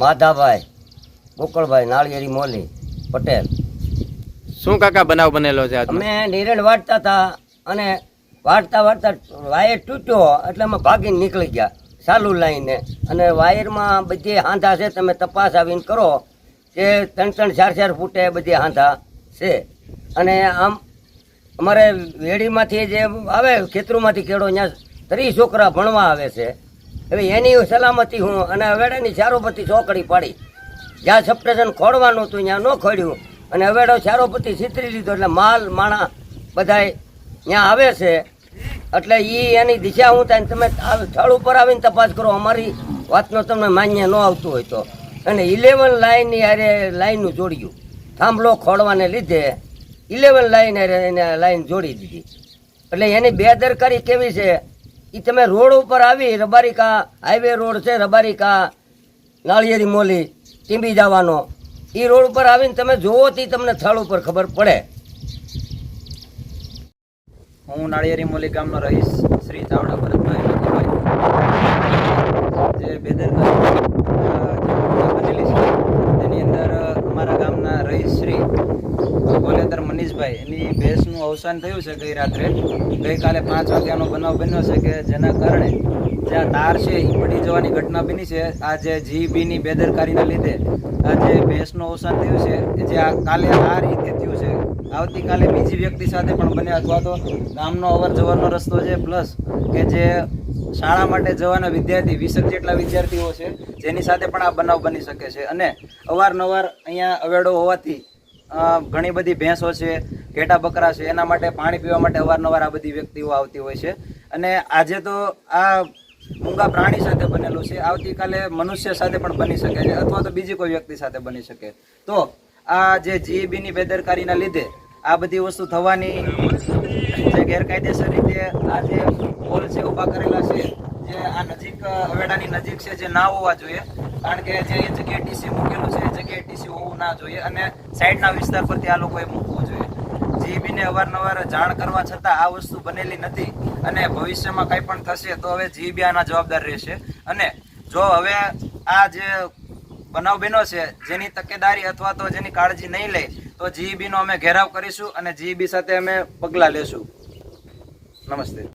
માધાભાઈ ગોકળભાઈ નાળિયેરી મોલી પટેલ. શું કાકા બનાવ બનેલો છે અમે નિરેણ વાટતા હતા અને વાટતા વાટતા વાયર તૂટ્યો એટલે અમે ભાગીને નીકળી ગયા ચાલુ લાઈને. અને વાયરમાં બધી હાંધા છે તમે તપાસ આવીને કરો કે ત્રણ ત્રણ ચાર ચાર ફૂટે બધી હાંધા છે. અને આમ અમારે વેડીમાંથી જે આવે ખેતરોમાંથી ખેડો ત્યાં ત્રીસ છોકરા ભણવા આવે છે. હવે એની સલામતી હું અને અવેડાની ચારોપતિ ચોકડી પાડી. જ્યાં સપ્રેશન ખોડવાનું હતું, ત્યાં ન ખોડ્યું અને અવેડો ચારોપતિ છીતરી લીધો એટલે માલ, માણા બધાય ત્યાં આવે છે. એટલે એ એની દિશા હું થાય તમે સ્થળ ઉપર આવીને તપાસ કરો. અમારી વાતનો તમને માન્ય ન આવતું હોય તો. અને ઇલેવન લાઈન યારે લાઈનનું જોડ્યું. થાંભલો ખોડવાને લીધે ઇલેવન લાઈન હારે એને લાઈન જોડી દીધી. એટલે એની બેદરકારી કેવી છે? એ તમે રોડ ઉપર આવી, રબારિકા હાઈવે રોડ છે, રબારિકા, નાળિયેરી મોલી, ટીંબી જવાનો. એ રોડ ઉપર આવીને તમે જોવો તે તમને સ્થળ ઉપર ખબર પડે. હું નાળિયેરી મોલી ગામનો રહીશ, શ્રી ચાવડા ભરતભાઈ મકીભાઈ જે બેદરકારી અ, જે ઘટના બનેલી છે તેની અંદર અ, અમારા ગામના રહીશ શ્રી કોલેતર મનીષભાઈ એની ભેંસનું અવસાન થયું છે ગઈ રાત્રે. ગઈકાલે પાંચ વાગ્યાનો બનાવ બન્યો છે કે જેના કારણે જ્યાં તાર છે એ પડી જવાની ઘટના બની છે. આ જે જીબીની બેદરકારીના લીધે આ જે ભેંસનું અવસાન થયું છે જે આ કાલે આ રીતે થયું છે. આવતીકાલે બીજી વ્યક્તિ સાથે પણ બને અથવા તો ગામનો અવર જવરનો રસ્તો છે, પ્લસ કે જે શાળા માટે જવાના વિદ્યાર્થી, વીસક જેટલા વિદ્યાર્થીઓ છે, જેની સાથે પણ આ બનાવ બની શકે છે. અને અવારનવાર અહીંયા અવેડો હોવાથી ઘણી બધી ભેંસો છે, ઘેટા બકરા છે, એના માટે પાણી પીવા માટે અવારનવાર આ બધી વ્યક્તિઓ આવતી હોય છે. અને આજે તો આ મૂંગા પ્રાણી સાથે બનેલું છે. આવતીકાલે મનુષ્ય સાથે પણ બની શકે છે, અથવા તો બીજી કોઈ વ્યક્તિ સાથે બની શકે. તો આ જે જીઈબીની બેદરકારીના લીધે આ બધી વસ્તુ થવાની જે ગેરકાયદેસર રીતે આ જે પોલ છે, ઊભા કરેલા છે, જે આ નજીક હવેડાની નજીક છે, જે ના હોવા જોઈએ. કારણ કે જે જગ્યાએ ટીસી મૂકેલું છે જગ્યાએ ટીસી ના જોઈએ અને સાઈડના વિસ્તાર પરથી આ લોકોએ મૂકવું જોઈએ. જીબીને અવારનવાર જાણ કરવા છતાં આ વસ્તુ બનેલી નથી અને ભવિષ્યમાં કંઈ પણ થશે તો હવે જીબી આના જવાબદાર રહેશે. અને જો હવે આ જે બનાવ બન્યો છે, જેની તકેદારી અથવા તો જેની કાળજી નહીં લે, તો જીઈબી નો અમે ઘેરાવ કરીશું અને જીઈબી સાથે અમે પગલાં લેશું. નમસ્તે.